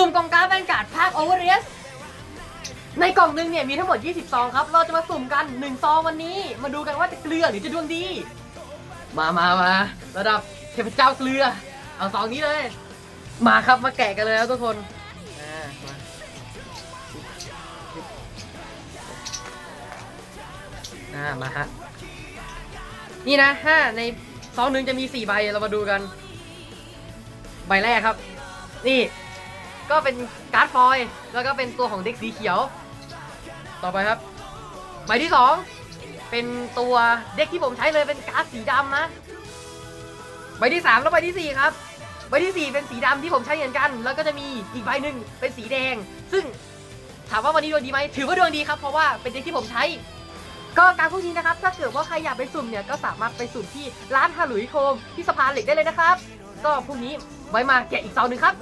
สุ่มกล่องการ์ดแวนการ์ดภาคโอเวอร์เรสในกล่องหนึ่งเนี่ยมีทั้งหมด 20 ซองครับ เราจะมาสุ่มกัน 1 ซองวันนี้ มาดูกันว่าจะเกลือหรือจะดวงดี มามามาระดับเทพเจ้าเกลือ เอาซองนี้เลย มาครับมาแกะกันเลยครับทุกคนอ่ามาอ่ามาฮะ นี่นะห้าในซองหนึ่งจะมีสี่ใบ เรามาดูกัน ใบแรกครับ นี่ ก็เป็นการ์ดฟอยล์แล้วก็เป็นตัวของเด็กสีเขียว ต่อไปครับ ใบที่สองเป็นตัวเด็กที่ผมใช้เลยเป็นการ์ดสีดำนะ ใบที่สามแล้วใบที่สี่ครับใบที่สี่เป็นสีดำที่ผมใช้เหมือนกัน แล้วก็จะมีอีกใบหนึ่งเป็นสีแดง ซึ่งถามว่าวันนี้ดวงดีไหมถือว่าดวงดีครับ เพราะว่าเป็นเด็กที่ผมใช้ ก็การพวกนี้นะครับ ถ้าเกิดว่าใครอยากไปสุ่มเนี่ย ก็สามารถไปสุ่มที่ร้านฮาลุยโคมที่สะพานเหล็กได้เลยนะครับ ก็พรุ่งนี้ไว้มาแกะอีกเสาหนึ่งครับ